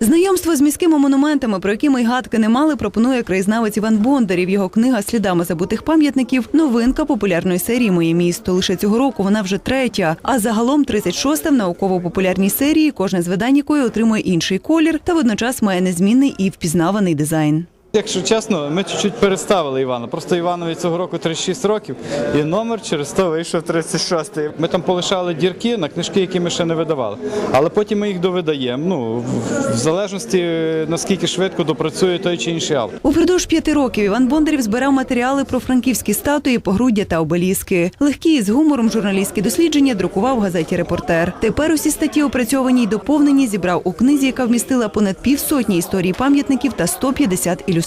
Знайомство з міськими монументами, про які ми й гадки не мали, пропонує краєзнавець Іван Бондарів. Його книга Слідами забутих пам'ятників новинка популярної серії Моє місто. Лише цього року вона вже третя. А загалом 36-та в науково-популярній серії, кожне з видань якої отримує інший колір та водночас має незмінний і впізнаваний дизайн. Якщо чесно, ми чуть-чуть переставили Івана. Просто Іванові цього року 36 років, і номер через то вийшов 36. Ми там полишали дірки на книжки, які ми ще не видавали. Але потім ми їх довидаємо. Ну, в- залежності наскільки швидко допрацює той чи інший автор. Упродовж п'яти років Іван Бондарів збирав матеріали про франківські статуї, погруддя та обеліски. Легкі і з гумором журналістські дослідження друкував в газеті Репортер. Тепер усі статті опрацьовані й доповнені зібрав у книзі, яка вмістила понад півсотні історій пам'ятників та 150 ілюстрацій.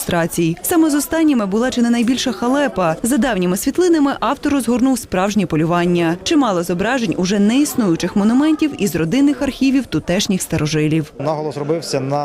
Саме з останніми була чи не найбільша халепа. За давніми світлинами автор розгорнув справжнє полювання. Чимало зображень уже неіснуючих монументів із родинних архівів тутешніх старожилів. Наголос робився на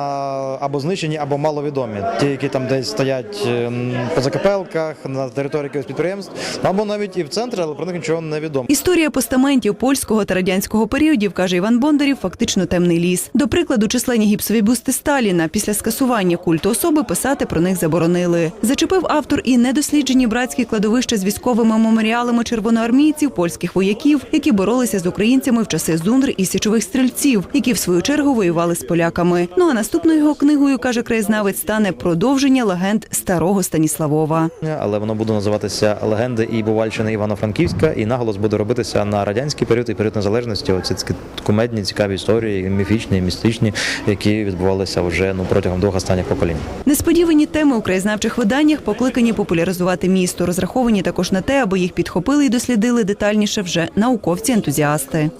або знищені, або маловідомі. Ті, які там десь стоять ем, по закапелках, на території якихось підприємств, або навіть і в центрі, але про них нічого не відомо. Історія постаментів польського та радянського періодів, каже Іван Бондарів, фактично темний ліс. До прикладу, численні гіпсові бюсти Сталіна після скасування культу особи писати про них заборонили. Зачепив автор і недосліджені братські кладовища з військовими меморіалами червоноармійців, польських вояків, які боролися з українцями в часи зундр і січових стрільців, які в свою чергу воювали з поляками. Ну а наступною його книгою каже краєзнавець стане продовження легенд старого Станіславова. Але воно буде називатися легенди і бувальщини Івано-Франківська, і наголос буде робитися на радянський період і період незалежності. Оці такі кумедні, цікаві історії, міфічні, містичні, які відбувалися вже ну протягом двох останніх поколінь. Несподівані теми у краєзнавчих виданнях покликані популяризувати місто, розраховані також на те, аби їх підхопили і дослідили детальніше вже науковці-ентузіасти.